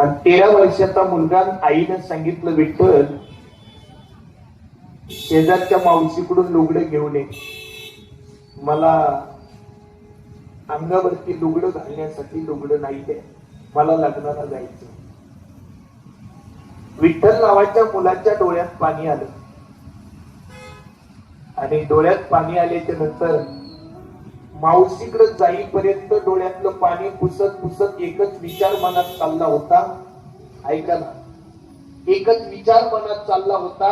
आणि तेरा वर्षाचा मुलगा आईनं सांगितलं विठ्ठल शेजारच्या मावशीकडून लुगडं घेऊन ये. मला अंगावरती लुगडं घालण्यासाठी लुगडं नाही मला लग्नाला जायचं विठ्ठल नावाच्या मुलाच्या डोळ्यात पाणी आलं. आणि डोळ्यात पाणी आल्याच्यानंतर मावशीकडे जाईपर्यंत डोळ्यातलं पाणी पुसत पुसत एकच विचार मनात चालला होता. ऐका ना. एकच विचार मनात चालला होता.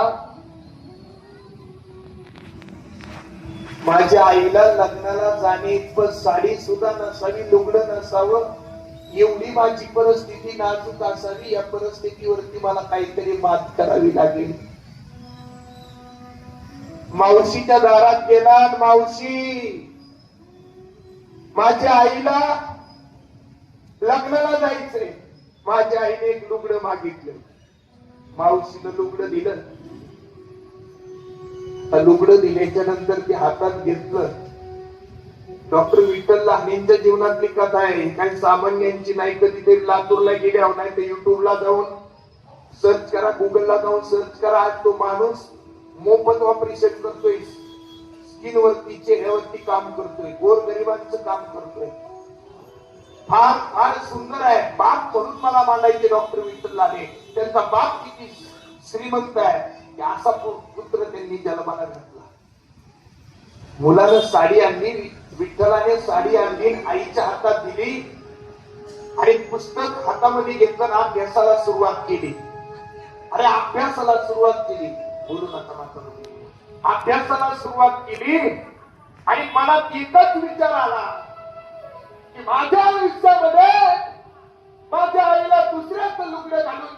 माझ्या आईला लग्नाला जाणे इतपत साडी सुद्धा नसावी लुगडं नसावं एवढी माझी परिस्थिती नाजूक असावी या परिस्थितीवरती मला काहीतरी मात करावी लागेल. मावशीच्या दारात गेला मावशी! माझ्या आईला लग्नाला जायचंय. माझ्या आईने एक लुगडं मागितलं. मावशीनं लुगडं दिलं. लुगड लुगडं दिल्याच्या नंतर ते हातात घेतलं. डॉक्टर विठ्ठल लहानेंच्या जीवनातली कथा आहे. काही सामान्यांची नाही कधीतरी लातूरला गेल्यावर नाही तर युट्यूबला जाऊन सर्च करा गुगलला जाऊन सर्च करा. आज तो माणूस मोफत ऑपरेशन करतोय स्किन वरती चेहऱ्यावरती काम करतोय गोर गरिबांचं काम करतोय. फार फार सुंदर आहे. बाप म्हणून मला मांडायचे डॉक्टर विठ्ठल लाले त्यांचा बाप किती श्रीमंत आहे. की असा पुत्र त्यांनी जन्माला घातला. मुलानं साडी आणली विठ्ठलाने साडी आणली आईच्या हातात दिली आणि पुस्तक हातामध्ये घेतलं अभ्यासाला सुरुवात केली. अरे अभ्यासाला सुरुवात केली. बोलू नका मात्र अभ्यासाला सुरुवात केली. आणि मनात एकच विचार आला की माझ्या आयुष्यामध्ये माझ्या आईला दुसऱ्याच लुगडं घालून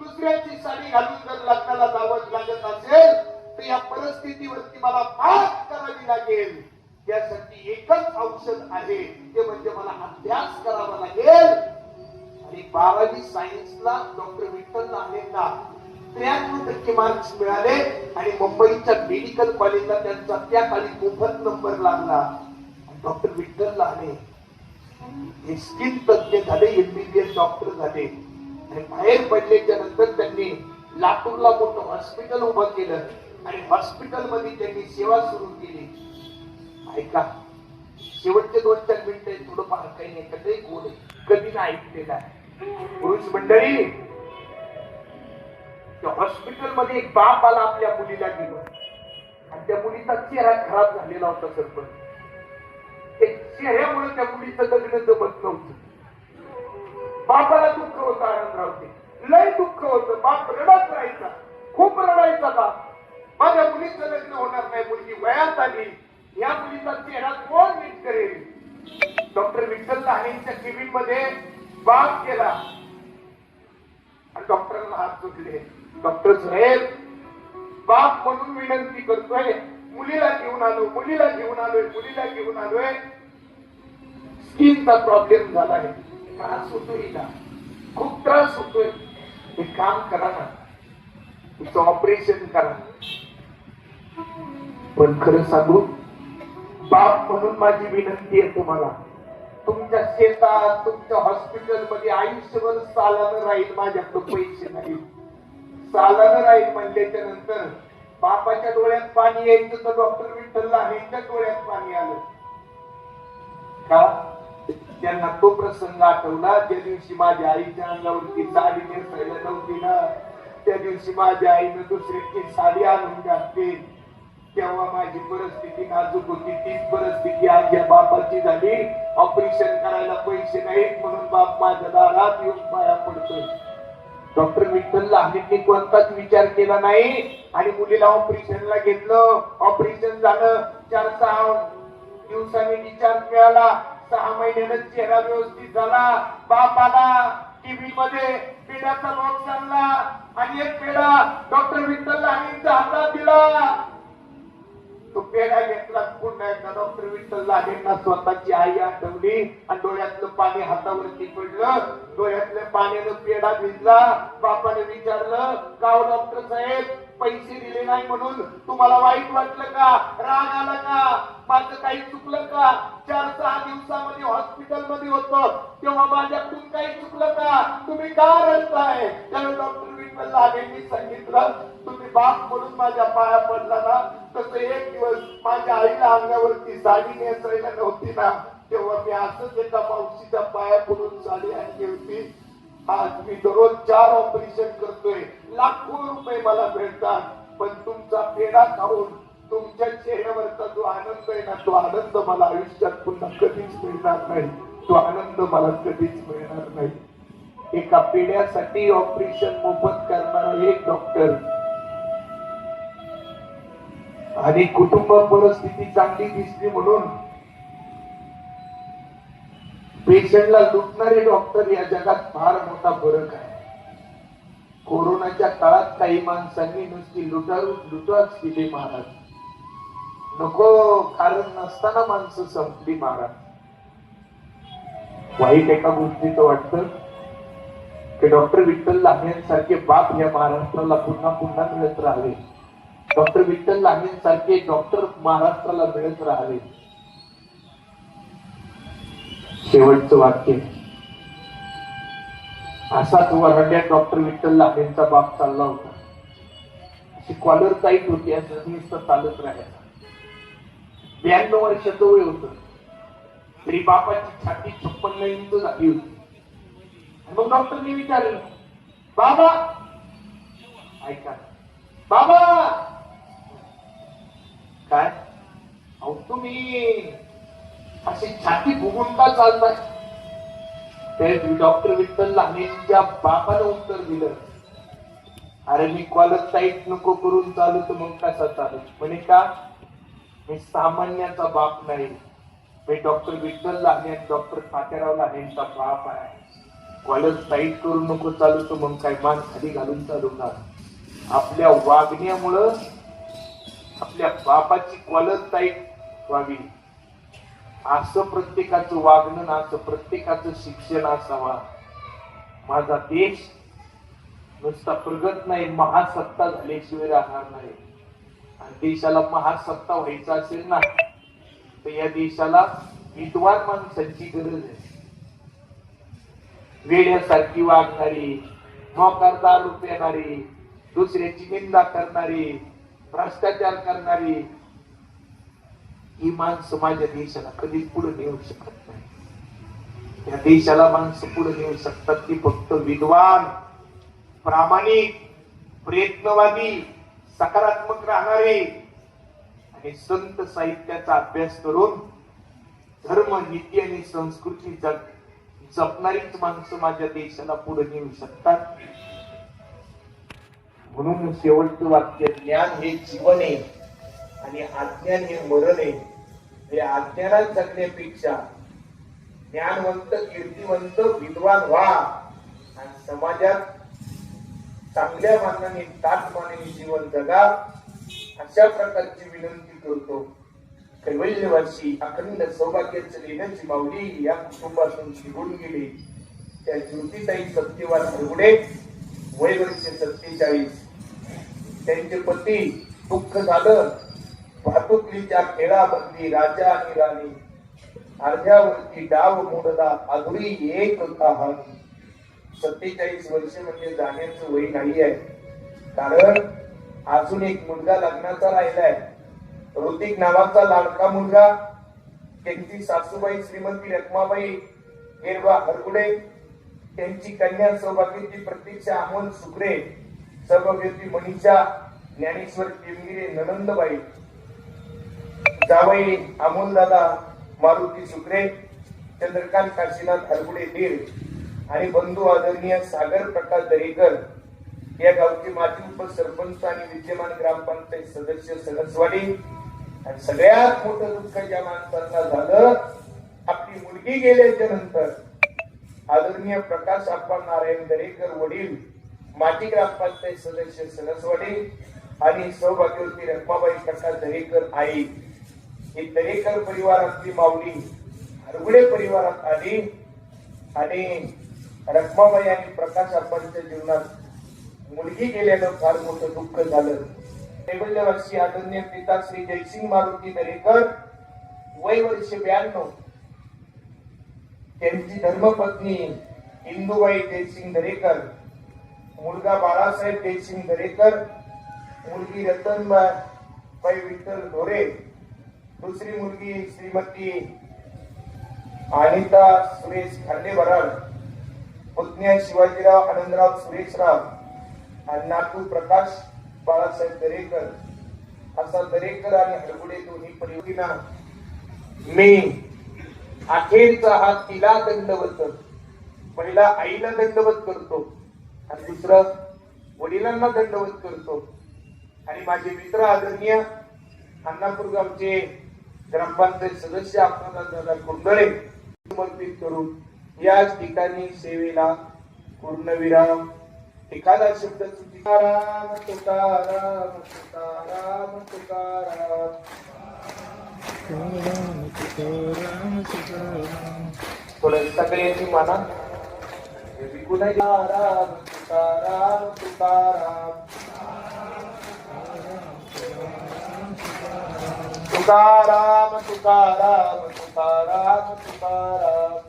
दुसऱ्याची साडी घालून जर लग्नाला जावं लागत असेल तर या परिस्थितीवरती मला मात करावी लागेल. त्यासाठी एकच औषध आहे ते म्हणजे मला अभ्यास करावा लागेल. आणि बारावी सायन्सला डॉक्टर विठ्ठल नाणेंना त्र्याण्णव टक्के मार्क्स मिळाले आणि मुंबईच्या मेडिकल कॉलेजला त्यांचा त्या काळी मोफत नंबर लागला. डॉक्टर विठ्ठल लाने हे स्किन तज्ञ झाले एमबीबीएस डॉक्टर झाले. आणि बाहेर पडल्याच्या नंतर त्यांनी लातूरला मोठं हॉस्पिटल उभं केलं आणि हॉस्पिटलमध्ये त्यांनी सेवा सुरू केली. ऐका शेवटचे दोन चार मिनिटं थोडं फार काही नाही कधी कोण कधी नाही ऐकलेलं पुरुष मंडळी त्या हॉस्पिटलमध्ये एक बाप आला आपल्या मुलीला गेलो आणि त्या मुलीचा चेहरा खराब झालेला होता सरपंच. एक चेहऱ्यामुळे त्या मुलीचं लग्न जमत नव्हतं. बापाला दुःख होतं आनंदरावते लय दुःख होतं. बाप रडत राहायचा. खूप रडायचा बाप. माझ्या मुलीचं लग्न होणार नाही मुलगी वयात आली. या मुलीचा चेहरा कोण नीट करेल? डॉक्टर विठ्ठल लहानेच्या केबिनमध्ये बाप केला आणि डॉक्टरांना हात सुटले डॉक्टर साहेब बाप म्हणून विनंती करतोय मुलीला घेऊन आलो मुलीला घेऊन आलोय मुलीला घेऊन आलोय. स्किनचा प्रॉब्लेम झाला आहे त्रास होतोय हिला. खूप त्रास होतोय. हे काम करा ना. तिचं ऑपरेशन करा. पण खरं सांगू बाप म्हणून माझी विनंती आहे तुम्हाला. तुमच्या शेतात तुमच्या हॉस्पिटलमध्ये आयुष्यभर सालानं राहील माझ्याकडे पैसे नाही. सालानं राहील म्हणल्याच्या नंतर. बापाच्या डोळ्यात पाणी यायचं तर डॉक्टर विठ्ठल यांच्या डोळ्यात पाणी आलं. का? त्यांना तो प्रसंग आठवला. त्या दिवशी माझ्या आईच्या अंगावरती साडी नेसायला नव्हती ना त्या दिवशी माझ्या आईनं दुसरीची साडी आणून घातली. तेव्हा माझी परिस्थिती नाजूक होती. तीच परिस्थिती आज या बापाची झाली. ऑपरेशन करायला पैसे नाहीत म्हणून बाप माझ्या दारात येऊन पाया पडतोय. डॉक्टर विठ्ठल लाहिनींनी कोणताच विचार केला नाही. आणि मुलीला ऑपरेशनला घेतलं. ऑपरेशन झालं. चार सहा दिवसांनी डिस्चार्ज मिळाला. सहा महिन्यानं चेहरा व्यवस्थित झाला. बाप आला. टीव्ही मध्ये पेढ्याचा लॉक चालला. आणि एक पेढा डॉक्टर विठ्ठल लाहिनींच्या हातात दिला. तो पेढा घेतला पुन्हा एकदा डॉक्टर विठ्ठल लाडेंना स्वतःची आई आठवली आणि डोळ्यातलं पाणी हातावरती पडलं. डोळ्यातल्या पाण्यानं पेढा भिजला. बापाने विचारलं काव डॉक्टर साहेब पैसे दिले नाही म्हणून तुम्हाला वाईट वाटलं का? राग आला का? माझं काही चुकलं का? चार सहा दिवसामध्ये हॉस्पिटलमध्ये होत. तेव्हा माझ्याकडून काही चुकलं का? तुम्ही का रडताय? त्यावेळी डॉक्टर विठ्ठल मी सांगितलं तुम्ही बाप म्हणून माझ्या पाया पडला ना तसं एक दिवस माझ्या आईला अंगावरती साडी नेसायला नव्हती ना तेव्हा मी असंच एका मावशीच्या पाया पडून साडी आणली होती. आज मी दररोज चार ऑपरेशन करतोय. लाखो रुपये मला भेटतात पण तुमचा पेढा खाऊन तुमच्या चेहऱ्यावरचा जो आनंद आहे ना तो आनंद मला आयुष्यात पुन्हा कधीच मिळणार नाही. तो आनंद मला कधीच मिळणार नाही. एका पिढ्यासाठी ऑपरेशन मोफत करणार एक डॉक्टर आणि कुटुंब परिस्थिती चांगली दिसली म्हणून पेशंटला लुटणारे डॉक्टर या जगात फार मोठा फरक आहे. कोरोनाच्या काळात काही माणसांनी नुसती लुटा लुटाच केली महाराज. नको कारण नसताना माणसं संपली महाराज. वाईट एका गोष्टीचं वाटतं की डॉक्टर विठ्ठल लांबेंसारखे बाप या महाराष्ट्राला पुन्हा पुन्हा मिळत राहावे. डॉक्टर विठ्ठल लांबेंसारखे डॉक्टर महाराष्ट्राला मिळत राहावे. शेवटचं वाक्य. असाच वरड्या डॉक्टर विठ्ठल लांबेंचा बाप चालला होता. अशी कॉलर टाईट होती असं चालत राहायचा. ब्याण्णव वर्षाचं वय होत. तरी बापाची छाती छप्पन्न इंच झाली होती. मग डॉक्टरने विचारलं बाबा ऐका बाबा! काय? अहो तुम्ही अशी छाती फुगून का चालताय? ते डॉक्टर विठ्ठल लांबेंच्या बापानं उत्तर दिलं. अरे मी कॉलर टाईट नको करून चालू तर मग कसा चालू म्हणे का? मी सामान्याचा बाप नाही. मी डॉक्टर विठ्ठल लांबे आणि डॉक्टर तात्याराव लांबेंचा बाप आहे. कॉलर टाईट करू नको चालू तर मग काय मान खाली घालून चालू आपल्या वागण्यामुळं आपल्या बापाची कॉलर टाईट व्हावी. असं प्रत्येकाचं वागणं असं प्रत्येकाचं शिक्षण असावा. माझा देश नुसता प्रगत नाही महासत्ता झाल्याशिवाय राहणार नाही. आणि देशाला महासत्ता व्हायचा असेल ना तर या देशाला विद्वान माणसांची गरज आहे. वेड्यासारखी वागणारी मोकार रूप येणारी दुसऱ्याची निंदा करणारी भ्रष्टाचार करणारी ही माणसं माझ्या देशाला कधीच पुढे नेऊ शकत नाही. या देशाला माणसं पुढे नेऊ शकतात ती फक्त विद्वान प्रामाणिक प्रयत्नवादी सकारात्मक राहणारे आणि संत साहित्याचा अभ्यास करून धर्म नीती आणि संस्कृती जग जपणारीच माणसं माझ्या देशाला पुढे नेऊ शकतात. म्हणून शेवटचं वाक्य ज्ञान हे जीवन आहे आणि अज्ञान हे मरण. आहे हे अज्ञानात जगण्यापेक्षा ज्ञानवंत कीर्तिवंत विद्वान व्हा. आणि समाजात चांगल्या मानाने ताट मानाने जीवन जगा. अशा प्रकारची विनंती करतो. कैवल्यवासी अखंड सौभाग्याचं लेण्याची माऊली या कुटुंबातून निघून गेली. त्या ज्योतिताई सत्यवान हरगुडे वय वर्ष सत्तेचाळीस. त्यांचे पती दुःख झालं. वाहतुकीच्या खेळामधली राजा आणि राणी. अर्ध्यावरती डाव मोडला अधुरी एक कहाणी. सत्तेचाळीस वर्ष म्हणजे जाण्याचं वय नाही आहे कारण अजून एक मुलगा लग्नाचा राहिलाय. ऋतिक नावाचा लाडका मुलगा त्यांची सासूबाई श्रीमती रखमाबाई गेरबा हरगुडे त्यांची कन्या सौभाग्याची प्रतीक्षा अमोल सुकरे सौभाग्यवती मनीषा ज्ञानेश्वर टिमगिरे ननंदबाई जावई अमोल दादा मारुती सुकरे चंद्रकांत काशीनाथ हरगुडे दीर आणि बंधू आदरणीय सागर प्रकाश दरेकर या गावचे माजी उपसरपंच आणि विद्यमान ग्रामपंचायत सदस्य सणसवाडी आणि सगळ्यात मोठं दुःख ज्या माणसांना झालं आपली मुलगी गेल्याच्यानंतर आदरणीय प्रकाश आप्पा नारायण दरेकर वडील माजी ग्रामपंचायत सदस्य वडील आणि सौभाग्यवती रखमाबाई प्रकाश दरेकर आई. ही दरेकर परिवारातली माऊली हरगुडे परिवारात आली आणि रखमाबाई आणि प्रकाश आप्पांच्या जीवनात मुलगी गेल्यानं फार मोठं दुःख झालं. कैवल्यवासी आदरणीय पिता श्री जयसिंग मारुती दरेकर वय वर्ष ब्याण्णव. त्यांची धर्मपत्नी इंदुबाई जयसिंग दरेकर मुलगा बाळासाहेब जयसिंग दरेकर मुलगी रतनबाई विठ्ठल ढोरे दुसरी मुलगी श्रीमती अनिता सुरेश खांडेबराड पत्नी शिवाजीराव आनंदराव सुरेशराव आणि नातू प्रकाश बाळासाहेब दरेकर असा दरेकर आणि हरगुडे दोन्ही परिवारीना मी अखेरचा हा तिला दंडवत करतो. पहिला आईला दंडवत करतो आणि दुसरं वडिलांना दंडवत करतो. आणि माझे मित्र आदरणीय अण्णापूर गावचे ग्रामपंचायत सदस्य दादा कुंडळे समर्पित करून याच ठिकाणी सेवेला पूर्णविराम एखादा शब्द तुकाराम तुकाराम तुकाराम तुकाराम थोडं सगळ्यांनी म्हणा विकुल तुकाराम तुकाराम तुकाराम तुकाराम तुकाराम तुकाराम तुकाराम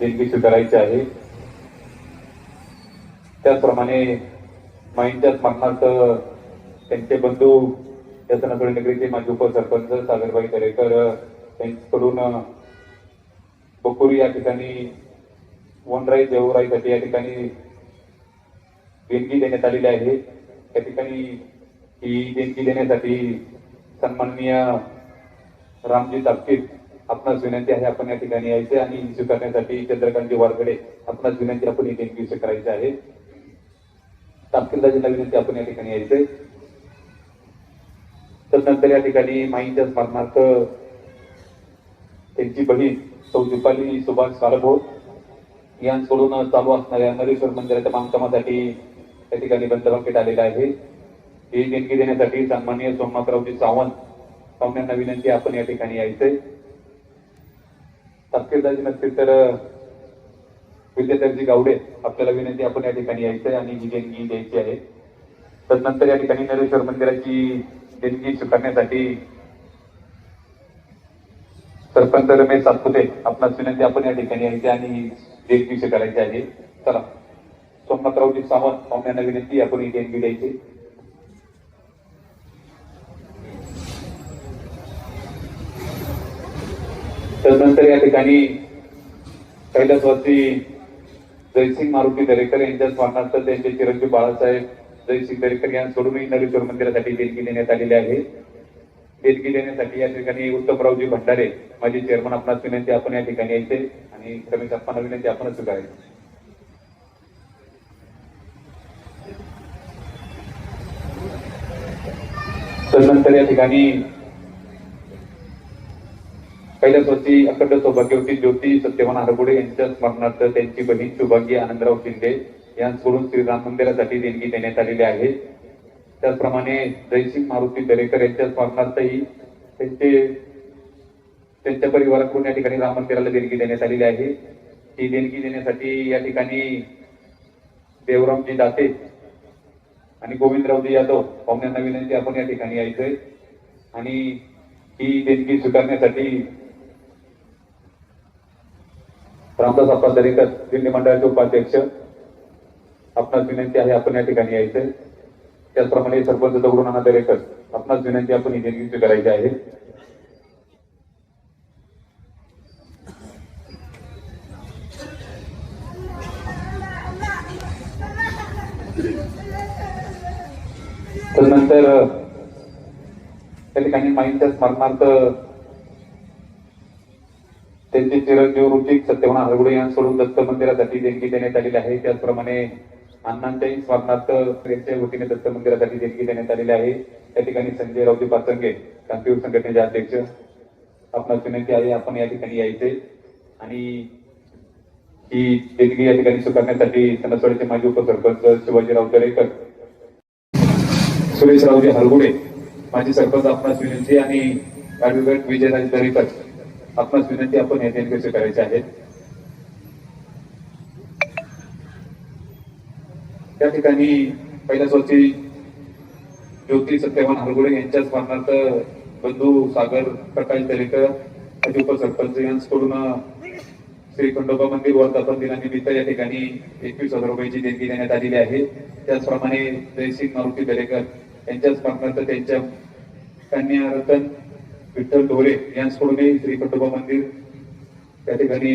देणगी स्वीकारायची आहे. त्याचप्रमाणे माईंच्याच मरणार्थ त्यांचे बंधू यशनगरी नगरीचे माजी उपसरपंच सागरबाई दरेकर त्यांच्याकडून बकुरी या ठिकाणी वनराई देवराईसाठी या ठिकाणी देणगी देण्यात आलेली आहे. त्या ठिकाणी ही देणगी देण्यासाठी सन्माननीय रामजी तापकीर आपणास विनंती आहे आपण या ठिकाणी यायचे आणि ही स्वीकारण्यासाठी चंद्रकांतजी वारकडे आपणास विनंती आपण इथे देणगी करायची आहे. तापकिल्दाजीला विनंती आपण या ठिकाणी यायचे. तर नंतर या ठिकाणी माईंच्या स्मरणार्थ त्यांची बहीण सौ दीपाली सुभाष कालभोर यांकडून चालू असणाऱ्या नरेश्वर मंदिराच्या बांधकामासाठी त्या ठिकाणी बंदबाकीत आलेला आहे. ही देणगी देण्यासाठी सन्माननीय सोमनाथरावजी सावंत पाहुण्यांना विनंती आपण या ठिकाणी यायचंय तपकीरदाजी नसतील तर विद्याधरजी गावडे आपल्याला विनंती आपण या ठिकाणी यायचंय आणि ही देणगी द्यायची आहे. तदनंतर या ठिकाणी नरेश्वर मंदिराची देणगी स्वीकारण्यासाठी सरपंच रमेश सातपुते आपणास विनंती आपण या ठिकाणी यायचे आणि ही देणगी स्वीकारायची आहे. चला सोमनाथरावजी सावंत पाहुण्यांना विनंती आपण ही देणगी द्यायची. तदनंतर या ठिकाणी कैलासवासी जयसिंग मारुती दरेकर यांच्या स्मरणार्थ त्यांचे चिरंजीव बाळासाहेब जयसिंग दरेकर यांच्याकडूनही नरेश्वर मंदिरासाठी देणगी देण्यात आलेली आहे. देणगी देण्यासाठी या ठिकाणी उत्तमरावजी भंडारे माझे चेअरमन आपणास विनंती आपण या ठिकाणी यायचे आणि कमी आपणाला विनंती आपणच स्वीकारायची तदनंतर या ठिकाणी कैलासवरती अखंड सौभाग्यवती ज्योती सत्यवान हरगुडे यांच्या स्मरणार्थ त्यांची बहीण शुभांगी आनंदराव शिंदे यांकडून श्रीराम मंदिरासाठी देणगी देण्यात आलेली आहे. त्याचप्रमाणे जयसिंग मारुती दरेकर यांच्या स्मरणार्थही त्यांचे त्यांच्या परिवाराकडून या ठिकाणी राम मंदिराला देणगी देण्यात आलेली आहे. ही देणगी देण्यासाठी या ठिकाणी देवरामजी दाते आणि गोविंदरावजी यादव पाहुण्यांना विनंती आपण या ठिकाणी यायचंय. आणि ही देणगी स्वीकारण्यासाठी रामदास अप्पा दरेकर दिल्ली मंडळाचे उपाध्यक्ष आपणास विनंती आहे आपण या ठिकाणी यायचंय त्याचप्रमाणे सरपंच दगडूनाना दरेकर आपणास विनंती आपण ही देणगी स्वीकारायची आहे. तदनंतर त्या ठिकाणी माईंच्या स्मरणार्थ चिरंजीव ऋतिक सत्यवान हरगुडे यांच्याकडून दत्त मंदिरासाठी देणगी देण्यात आलेली आहे. त्याचप्रमाणे अण्णांच्याही स्मरणार्थ त्यांच्या वतीने दत्त मंदिरासाठी देणगी देण्यात आलेली आहे. त्या ठिकाणी संजय रावजी पाचंगे क्रांतीवीर संघटनेचे अध्यक्ष आपणास विनंती आहे आपण या ठिकाणी यायचे. आणि ही देणगी या ठिकाणी स्वीकारण्यासाठी सणसवाडीचे माजी उपसरपंच शिवाजीराव दरेकर सुरेशरावजी हरगुडे माजी सरपंच आपणास विनंती आणि ऍडव्होकेट विजयराज दरेकर आपणास विनंती आपण या देणगी करायचे आहेत. त्या ठिकाणी पहिल्या स्वची ज्योती सत्यवान हरगुडे यांच्या स्मरणार्थ बंधू सागर प्रकाश दरेकर माजी उपसरपंच यांच्याकडून श्री खंडोबा मंदिर वर्धापन दिनानिमित्त या ठिकाणी एकवीस हजार रुपयाची देणगी देण्यात आलेली आहे. त्याचप्रमाणे जयसिंग मारुती दरेकर यांच्या स्मरणार्थ त्यांच्या कन्या रतन विठ्ठल ढोरे यांच्याकडूनही श्री खंडोबा मंदिर त्या ठिकाणी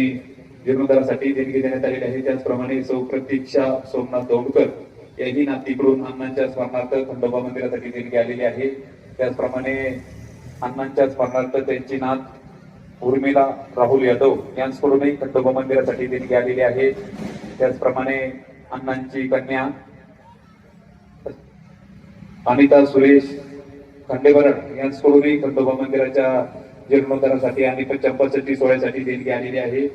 जीर्णोद्धारासाठी देणगी देण्यात आलेली आहे. त्याचप्रमाणे सौ प्रतीक्षा सोमनाथ दौंडकर याही नातीकडून अण्णांच्या स्मरणार्थ खंडोबा मंदिरासाठी देणगी आलेली आहे. त्याचप्रमाणे अण्णांच्या स्मरणार्थ त्यांची नात उर्मिला राहुल यादव यांच्याकडूनही खंडोबा मंदिरासाठी देणगी आलेली आहे. त्याचप्रमाणे अण्णांची कन्या अनिता सुरेश खंडेबरड सोडूनही खंडोबा मंदिराच्या जीर्णोद्धारासाठी आणि चंपाषष्ठी सोहळ्यासाठी देणगी आलेली आहे.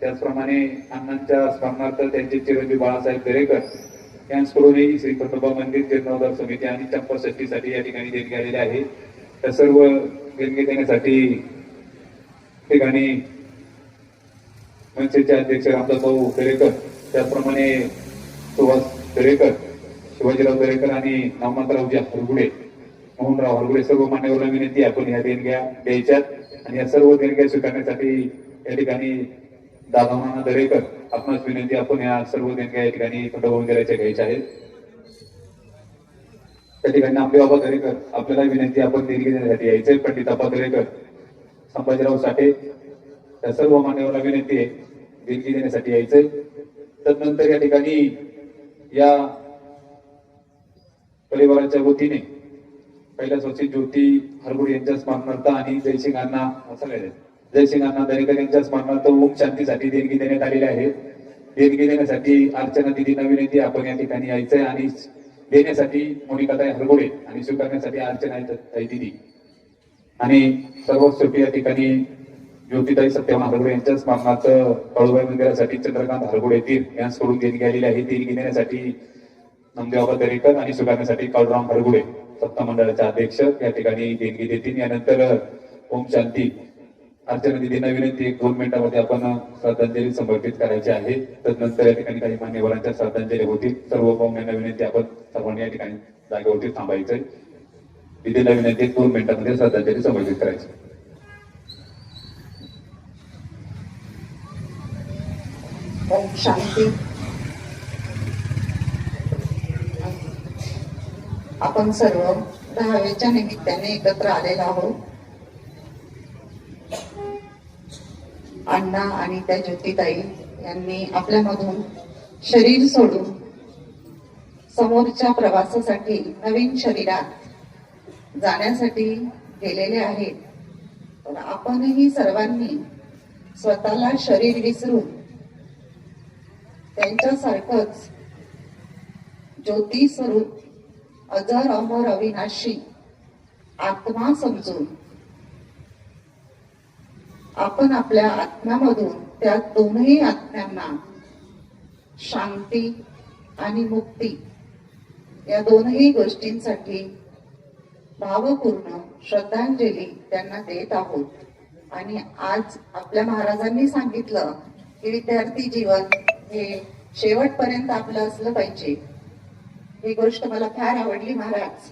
त्याचप्रमाणे अण्णांच्या स्मरणार्थ त्यांचे चिरंजीव बाळासाहेब दरेकर यांसकडूनही श्री खंडोबा मंदिर जीर्णोद्धार समिती आणि चंपाषष्ठीसाठी या ठिकाणी देणगी आलेली आहे. त्या सर्व देणगी देण्यासाठी ठिकाणी मनसेचे अध्यक्ष रामदास भाऊ दरेकर त्याचप्रमाणे सुभाष दरेकर शिवाजीराव दरेकर आणि नामनाथरावजी हरगुडे मोहनराव हरगुडे सर्व मान्यवरला विनंती आपण या देणग्या द्यायच्यात. आणि या सर्व देणग्या स्वीकारण्यासाठी या ठिकाणी दादामाना दरेकर आपणास विनंती आपण या सर्व देणग्या या ठिकाणी खंडोबा मंदिराच्या घ्यायच्या आहेत. त्या ठिकाणी नामदेव बाबा दरेकर आपल्याला विनंती आपण देणगी देण्यासाठी यायचंय पंडित आबा दरेकर संभाजीराव साठे त्या सर्व मान्यवरला विनंती आहे देणगी देण्यासाठी यायचंय तदनंतर या ठिकाणी या परिवाराच्या वतीने पहिल्याच वर्षी ज्योती हरगुड यांच्या स्मरणार्थ आणि जयसिंगांना अण्णा जयसिंगांना दरेकर यांच्या स्मरणार्थ ओम शांतीसाठी देणगी देण्यात आलेली आहे. देणगी देण्यासाठी अर्चना दिदी नवीन येते आपण या ठिकाणी यायचंय आणि देण्यासाठी मोनिकाताई हरगुडे आणि स्वीकारण्यासाठी अर्चना ताई दिदी. आणि सर्व शेवटी या ठिकाणी ज्योतिताई सत्यम हरगुडे यांच्या स्मरणार्थ कळूबाई मंदिरासाठी चंद्रकांत हरगुडे यांस यांच्याकडून देणगी आलेली आहे. देणगी देण्यासाठी नमदेवबा दरेकर आणि स्वीकारण्यासाठी काळूराम हरगुडे. सत्ता मंडळाचे अध्यक्ष या ठिकाणी देणगी देतील. यानंतर ओम शांती अर्चना दिदींना विनंती एक दोन मिनिटांमध्ये आपण श्रद्धांजली समर्पित करायची आहे. तदनंतर या ठिकाणी काही मान्यवरांच्या श्रद्धांजली होतील. सर्व पाहुण्यांना विनंती आपण सर्वांनी या ठिकाणी जागेवरती थांबायचंय दिदींना विनंती एक दोन मिनिटांमध्ये श्रद्धांजली समर्पित करायची ओम शांती. आपण सर्व दहावीच्या निमित्ताने एकत्र आलेलो आहोत. अण्णा आणि त्या ज्योतिताई यांनी आपल्यामधून शरीर सोडून समोरच्या प्रवासासाठी नवीन शरीरात जाण्यासाठी गेलेले आहेत. पण आपणही सर्वांनी स्वतःला शरीर विसरून त्यांच्यासारखंच ज्योती स्वरूप अजर अमर अविनाशी आत्मा समजून. आपण आपल्या आत्म्यामधून त्या दोनही आत्म्यांना शांती आणि मुक्ती या दोनही गोष्टींसाठी भावपूर्ण श्रद्धांजली त्यांना देत आहोत. आणि आज आपल्या महाराजांनी सांगितलं की विद्यार्थी जीवन हे शेवटपर्यंत आपलं असलं पाहिजे. ही गोष्ट मला फार आवडली महाराज.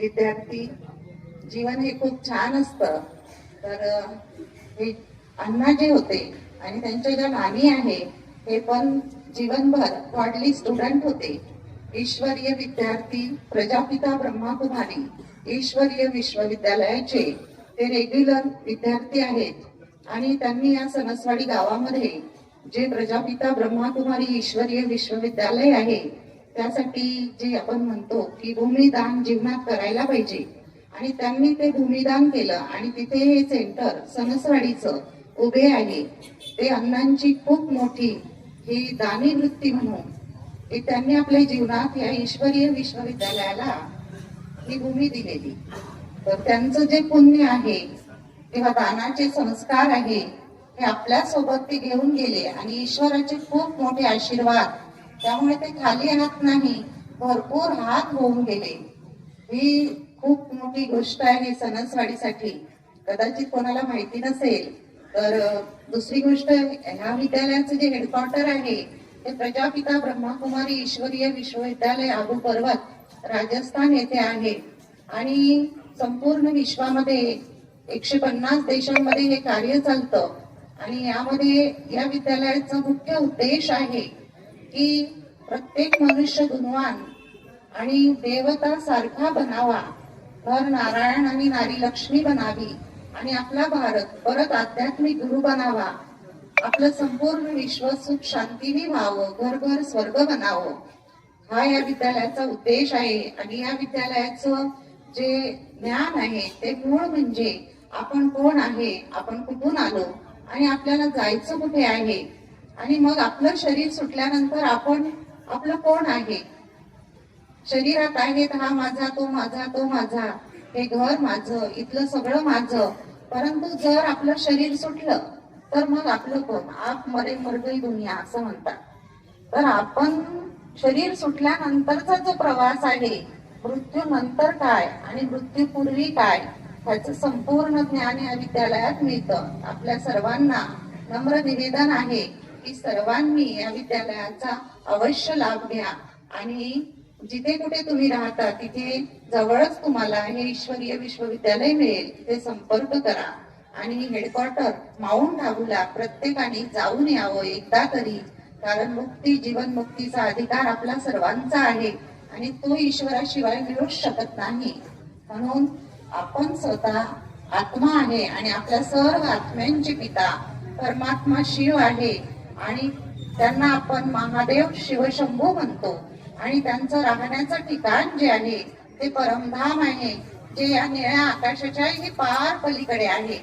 विद्यार्थी जीवन हे खूप छान असतं. तर हे अण्णा जे होते आणि त्यांच्या ज्या नानी आहे हे पण जीवनभर गॉडली स्टुडंट होते. ईश्वरीय विद्यार्थी प्रजापिता ब्रह्माकुमारी ईश्वरीय विश्वविद्यालयाचे ते रेग्युलर विद्यार्थी आहेत. आणि त्यांनी या सणसवाडी गावामध्ये जे प्रजापिता ब्रह्माकुमारी ईश्वरीय विश्वविद्यालय आहे त्यासाठी जे आपण म्हणतो की भूमिदान जीवनात करायला पाहिजे. आणि त्यांनी ते भूमिदान केलं आणि तिथे हे सेंटर सणसवाडीचं उभे आहे. ते अण्णांची खूप मोठी ही दानी वृत्ती म्हणून की त्यांनी आपल्या जीवनात या ईश्वरीय विश्वविद्यालयाला ही भूमी दिलेली. तर त्यांचं जे पुण्य आहे किंवा दानाचे संस्कार आहे हे आपल्यासोबत ते घेऊन गेले आणि ईश्वराचे खूप मोठे आशीर्वाद त्यामुळे ते खाली हात नाही. भरपूर हात होऊन गेले. ही खूप मोठी गोष्ट आहे सणसवाडीसाठी. कदाचित कोणाला माहिती नसेल तर दुसरी गोष्ट ह्या विद्यालयाचं जे हेडक्वार्टर आहे ते प्रजापिता ब्रह्माकुमारी ईश्वरीय विश्वविद्यालय आगू पर्वत राजस्थान येथे आहे. आणि संपूर्ण विश्वामध्ये एकशे पन्नास देशांमध्ये हे कार्य चालतं. आणि यामध्ये या विद्यालयाचा मुख्य उद्देश आहे की प्रत्येक मनुष्य गुणवान आणि देवता सारखा बनावा. नर नारायण आणि नारी लक्ष्मी बनावी आणि आपला भारत परत आध्यात्मिक गुरु बनावा. आपलं संपूर्ण विश्व सुख शांतीने व्हावं घर घर स्वर्ग बनावं. हा या विद्यालयाचा उद्देश आहे आणि या विद्यालयाचं जे ज्ञान आहे ते मूळ म्हणजे आपण कोण आहे आपण कुठून आलो आणि आपल्याला जायचं कुठे आहे आणि मग आपलं शरीर सुटल्यानंतर आपण आपलं कोण आहे? शरीरात आहेत हा माझा तो माझा तो माझा. हे घर माझं इथलं सगळं माझं. परंतु जर आपलं शरीर सुटलं तर मग आपलं कोण? आप मरे मरगई दुनिया असं म्हणतात. तर आपण शरीर सुटल्यानंतरचा जो प्रवास आहे मृत्यू नंतर काय आणि मृत्यूपूर्वी काय ह्याचं संपूर्ण ज्ञान या विद्यालयात मिळतं. आपल्या सर्वांना नम्र निवेदन आहे. की सर्वांनी या विद्यालयाचा अवश्य लाभ घ्या. आणि जिथे कुठे तुम्ही राहता तिथे जवळच तुम्हाला हे ईश्वरीय विश्वविद्यालय मिळेल तिथे संपर्क करा. आणि हेडक्वार्टर माउंट आबूला प्रत्येकाने जाऊन यावं एकदा तरी कारण मुक्ती जीवन मुक्तीचा अधिकार आपला सर्वांचा आहे आणि तो ईश्वराशिवाय मिळूच शकत नाही. म्हणून आपण स्वतः आत्मा आहे आणि आपल्या सर्व आत्म्यांचे पिता परमात्मा शिव आहे. आणि त्यांना आपण महादेव शिवशंभू म्हणतो. आणि त्यांचं राहण्याचं ठिकाण जे आहे ते परमधाम आहे जे या निळ्या आकाशाच्याही पार पलीकडे आहे.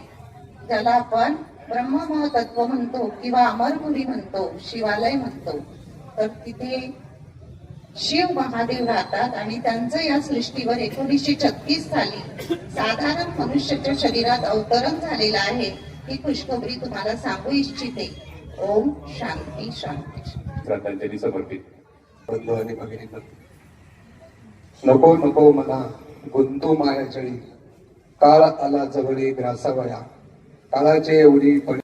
ज्याला आपण ब्रह्ममहतत्व म्हणतो किंवा अमरपुरी म्हणतो शिवालय म्हणतो. तर तिथे शिव महादेव राहतात आणि त्यांचं या सृष्टीवर एकोणीसशे छत्तीस साली साधारण मनुष्याच्या शरीरात अवतरण झालेलं आहे ही खुशखबरी तुम्हाला सांगू इच्छिते. ओम शांती शांती श्रद्धांजली समर्पित. बंधू आणि भगिनी नको नको मला गुंतू माया चळी काळ आला जवळी ग्रासावया. काळाचे एवढी पडी